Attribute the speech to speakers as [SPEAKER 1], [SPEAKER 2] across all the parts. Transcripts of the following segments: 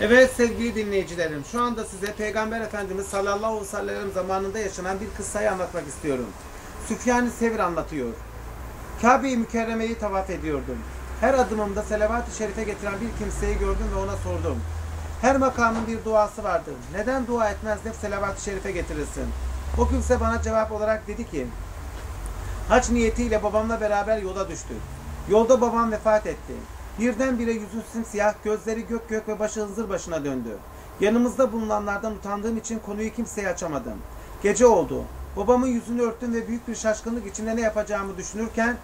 [SPEAKER 1] Evet sevgili dinleyicilerim, şu anda size Peygamber Efendimiz sallallahu aleyhi ve sellem zamanında yaşanan bir kıssayı anlatmak istiyorum. Süfyan-ı Sevr anlatıyor. Kabe-i Mükerreme'yi tavaf ediyordum. Her adımımda selavat-ı şerife getiren bir kimseyi gördüm ve ona sordum. Her makamın bir duası vardır. Neden dua etmez de selavat-ı şerife getirirsin? O kimse bana cevap olarak dedi ki, Haç niyetiyle babamla beraber yola düştük. Yolda babam vefat etti. Birdenbire yüzü simsiyah, gözleri gök gök ve başı hınzır başına döndü. Yanımızda bulunanlardan utandığım için konuyu kimseye açamadım. Gece oldu. Babamın yüzünü örttüm ve büyük bir şaşkınlık içinde ne yapacağımı düşünürken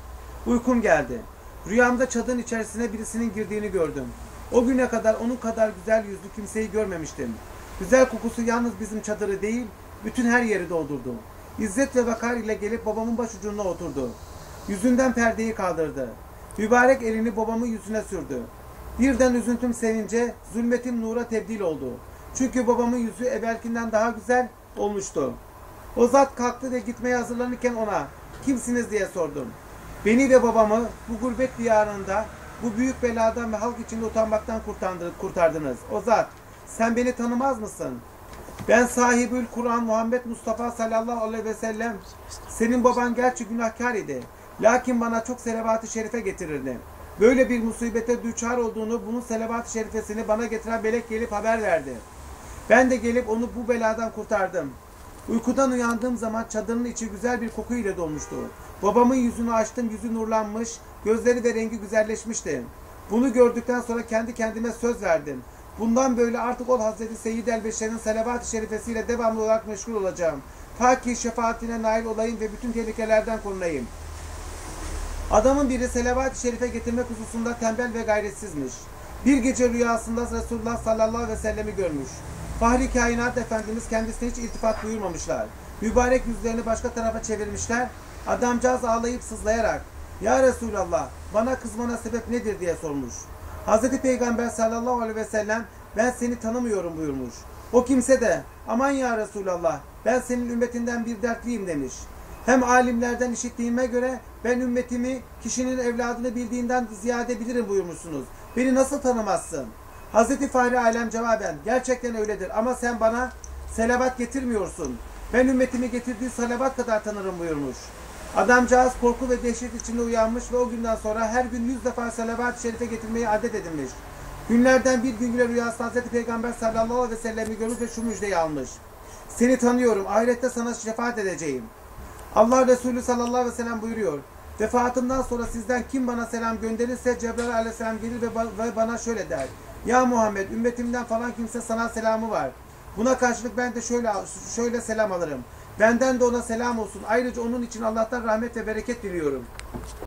[SPEAKER 1] uykum geldi. Rüyamda çadırın içerisine birisinin girdiğini gördüm. O güne kadar onun kadar güzel yüzlü kimseyi görmemiştim. Güzel kokusu yalnız bizim çadırı değil, bütün her yeri doldurdu. İzzet ve vakar ile gelip babamın başucuna oturdu. Yüzünden perdeyi kaldırdı. Mübarek elini babamın yüzüne sürdü. Birden üzüntüm sevince, zulmetim nura tebdil oldu. Çünkü babamın yüzü evvelkinden daha güzel olmuştu. O zat kalktı ve gitmeye hazırlanırken ona, kimsiniz diye sordum. Beni ve babamı bu gurbet diyarında, bu büyük beladan ve halk içinde utanmaktan kurtardınız. O zat, sen beni tanımaz mısın? Ben sahibül Kur'an Muhammed Mustafa sallallahu aleyhi ve sellem senin baban gerçi günahkar idi. Lakin bana çok selavat-ı şerife getirirdi. Böyle bir musibete düçar olduğunu, bunun selavat-ı şerifesini bana getiren melek gelip haber verdi. Ben de gelip onu bu beladan kurtardım. Uykudan uyandığım zaman çadırın içi güzel bir koku ile dolmuştu. Babamın yüzünü açtım, yüzü nurlanmış, gözleri ve rengi güzelleşmişti. Bunu gördükten sonra kendi kendime söz verdim. Bundan böyle artık ol Hazreti Seyyid el-Beşer'in selavat-ı şerifesiyle devamlı olarak meşgul olacağım. Ta ki şefaatine nail olayım ve bütün tehlikelerden korunayım. Adamın biri selavat-ı şerife getirmek hususunda tembel ve gayretsizmiş. Bir gece rüyasında Resulullah sallallahu aleyhi ve sellemi görmüş. Fahri kainat efendimiz kendisine hiç iltifat buyurmamışlar. Mübarek yüzlerini başka tarafa çevirmişler. Adamcağız ağlayıp sızlayarak Ya Resulallah bana kızmana sebep nedir diye sormuş. Hazreti Peygamber sallallahu aleyhi ve sellem ben seni tanımıyorum buyurmuş. O kimse de aman ya Resulallah ben senin ümmetinden bir dertliyim demiş. Hem alimlerden işittiğime göre ben ümmetimi kişinin evladını bildiğinden ziyade bilirim buyurmuşsunuz. Beni nasıl tanımazsın? Hazreti Fahri Alem cevaben gerçekten öyledir ama sen bana selavat getirmiyorsun. Ben ümmetimi getirdiği salavat kadar tanırım buyurmuş. Adamcağız korku ve dehşet içinde uyanmış ve o günden sonra her gün yüz defa salavat-ı şerife getirmeyi adet edinmiş. Günlerden bir gün güne rüyasında Hazreti Peygamber sallallahu aleyhi ve sellem'i görmüş ve şu müjdeyi almış. Seni tanıyorum, ahirette sana şefaat edeceğim. Allah Resulü sallallahu aleyhi ve sellem buyuruyor. Vefatımdan sonra sizden kim bana selam gönderirse Cebrail aleyhisselam gelir ve, ba- ve bana şöyle der. Ya Muhammed ümmetimden falan kimse sana selamı var. Buna karşılık ben de şöyle şöyle selam alırım. Benden de ona selam olsun. Ayrıca onun için Allah'tan rahmet ve bereket diliyorum.